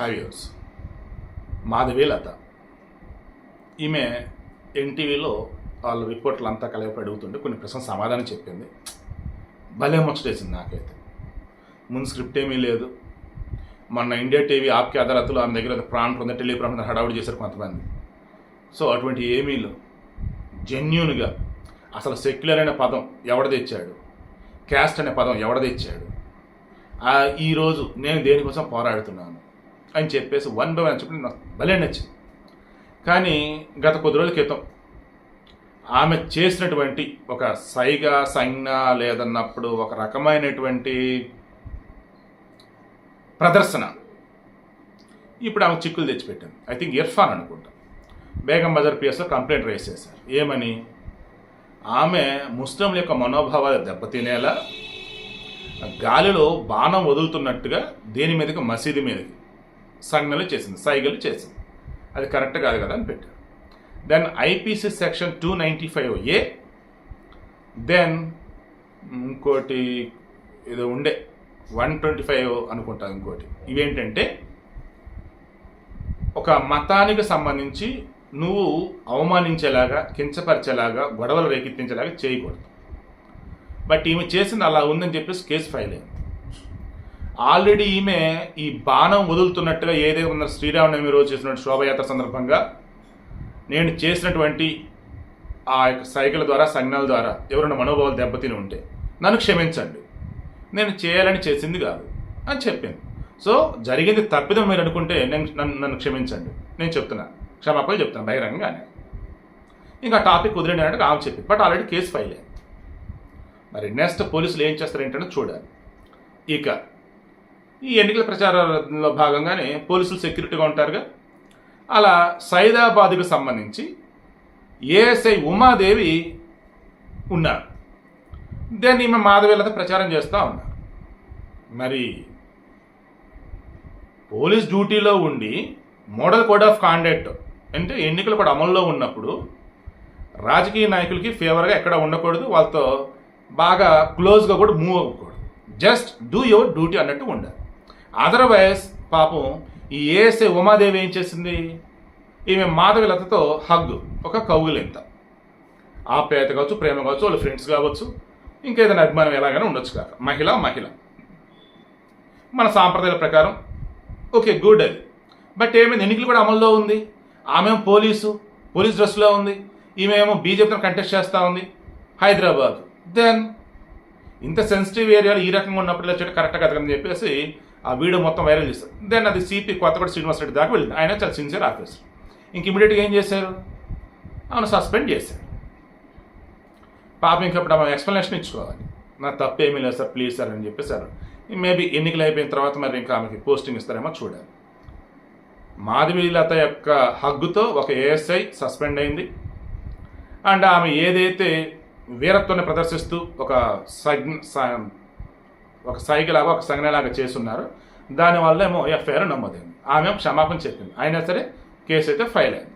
Five years Madhavi Latha. ఈమె ఎన్టీవీలో వాళ్ళ రిపోర్ట్లు అంతా కలిపి అడుగుతుంటే కొన్ని ప్రశ్న సమాధానం చెప్పింది. భలే ముచ్చటేసింది నాకైతే. ముందు స్క్రిప్ట్ ఏమీ లేదు. మొన్న ఇండియా టీవీ ఆప్కి అదాలత్లో ఆమె దగ్గర ప్రాంతం ఉంది టెలిప్రాంట్ హడావుడి చేశారు కొంతమంది. సో అటువంటి ఏమీ లేవు. జెన్యున్గా అసలు సెక్యులర్ అనే పదం ఎవడ తెచ్చాడు? క్యాస్ట్ అనే పదం ఎవడ తెచ్చాడు? ఈరోజు నేను దేనికోసం పోరాడుతున్నాను? అని చెప్పేసి వన్ బై వన్ చెప్పి నాకు భలే నచ్చింది. కానీ గత కొద్ది రోజుల క్రితం ఆమె చేసినటువంటి ఒక సైగ సంజ్ఞ లేదన్నప్పుడు ఒక రకమైనటువంటి ప్రదర్శన ఇప్పుడు ఆమె చిక్కులు తెచ్చిపెట్టింది. ఐ థింక్ ఇర్ఫాన్ అనుకుంటా. బేగం బజార్ పిఎస్లో కంప్లైంట్ రైస్ చేశారు. ఏమని? ఆమె ముస్లింల యొక్క మనోభావాలు దెబ్బతినేలా గాలిలో బాణం వదులుతున్నట్టుగా దేని మీదకి? మసీదు మీదకి. సంజ్ఞలు చేసింది సైగలు చేసింది. అది కరెక్ట్ కాదు కదా అని పెట్టారు. Then IPC section two ninety five A then ఇంకోటి ఏదో ఉండే వన్ ట్వంటీ ఫైవ్ అనుకుంటాను ఇంకోటి. ఇవేంటంటే ఒక మతానికి సంబంధించి నువ్వు అవమానించేలాగా కించపరిచేలాగా గొడవలు రేకెత్తించేలాగా చేయకూడదు. బట్ ఈమె చేసింది అలా ఉందని చెప్పేసి కేసు ఫైల్ అయింది. ఆల్రెడీ ఈమె ఈ బాణం వదులుతున్నట్టుగా ఏదైతే ఉన్న శ్రీరామనవమి రోజు చేసినటువంటి శోభయాత్ర సందర్భంగా నేను చేసినటువంటి ఆ యొక్క సైకిల్ ద్వారా సంజ్ఞల ద్వారా ఎవరైనా మనోభావాలు దెబ్బతిని ఉంటే నన్ను క్షమించండి. నేను చేయాలని చేసింది కాదు అని చెప్పాను. సో జరిగింది తప్పిదం మీరు అనుకుంటే నేను నన్ను నన్ను క్షమించండి. నేను చెప్తున్నా. క్షమాపణ చెప్తాను బహిరంగంగానే. ఇంకా టాపిక్ వదిలేండి అంటే ఆమె చెప్పి బట్ ఆల్రెడీ కేసు ఫైల్ అయింది. మరి నెక్స్ట్ పోలీసులు ఏం చేస్తారు ఏంటంటే చూడాలి. ఇక ఈ ఎన్నికల ప్రచారంలో భాగంగానే పోలీసులు సెక్యూరిటీగా ఉంటారుగా. అలా సైదాబాద్కు సంబంధించి ఏఎస్ఐ ఉమాదేవి ఉన్నారు. దాన్ని ఈమె మాధవీలతో ప్రచారం చేస్తూ ఉన్నారు. మరి పోలీస్ డ్యూటీలో ఉండి మోడల్ కోడ్ ఆఫ్ కాండక్ట్ అంటే ఎన్నికలు కూడా అమల్లో ఉన్నప్పుడు రాజకీయ నాయకులకి ఫేవర్గా ఎక్కడ ఉండకూడదు వాళ్ళతో బాగా క్లోజ్గా కూడా మూవ్ అవ్వకూడదు. జస్ట్ డూ యువర్ డ్యూటీ అన్నట్టు ఉండాలి. అదర్వైజ్ పాపం ఈ ఏసే ఉమాదేవి ఏం చేసింది? ఈమె మాధవిలతతో హగ్ ఒక కౌగులింత ఆప్యాయత కావచ్చు ప్రేమ కావచ్చు వాళ్ళ ఫ్రెండ్స్ కావచ్చు ఇంకేదైనా అభిమానం ఎలాగైనా ఉండొచ్చు కాక. మహిళ మహిళ. మన సాంప్రదాయాల ప్రకారం ఓకే గుడ్ అది. బట్ ఏమైంది ఎన్నికలు కూడా అమల్లో ఉంది. ఆమె పోలీసు పోలీస్ డ్రెస్లో ఉంది. ఈమె ఏమో బీజేపీతో కంటెస్ట్ చేస్తూ ఉంది. హైదరాబాద్. దెన్ ఇంత సెన్సిటివ్ ఏరియాలో ఈ రకంగా ఉన్నప్పుడు ఇలా కరెక్ట్ కదా అని చెప్పేసి ఆ వీడియో మొత్తం వైరల్ చేస్తారు. దెన్ అది సిపి కొత్తగూడ శ్రీనివాస్ రెడ్డి దాకా వెళ్ళింది. ఆయన చాలా సిన్సియర్ ఆఫీసర్ ఇంక ఇమీడియట్గా ఏం చేశారు? ఆమెను సస్పెండ్ చేశారు. పాపం ఇంకప్పుడు ఆమె ఎక్స్ప్లెనేషన్ ఇచ్చుకోవాలి. నా తప్పు ఏమీ లేదు సార్ ప్లీజ్ సార్ అని చెప్పేసారు మేబీ ఎన్నికలు అయిపోయిన తర్వాత మరి ఇంకా ఆమెకి పోస్టింగ్ ఇస్తారేమో చూడాలి. మాధవీలత యొక్క హగ్గుతో ఒక ఏఎస్ఐ సస్పెండ్ అయింది. అండ్ ఆమె ఏదైతే వీరత్వాన్ని ప్రదర్శిస్తూ ఒక సగ్ ఒక సైకిలాగా ఒక సంజ్ఞలాగా చేస్తున్నారో. దానివల్ల ఏమో ఎఫ్ఐఆర్ నమోదైంది. ఆమె క్షమాపణ చెప్పింది. అయినా సరే కేసు అయితే ఫైల్ అయింది.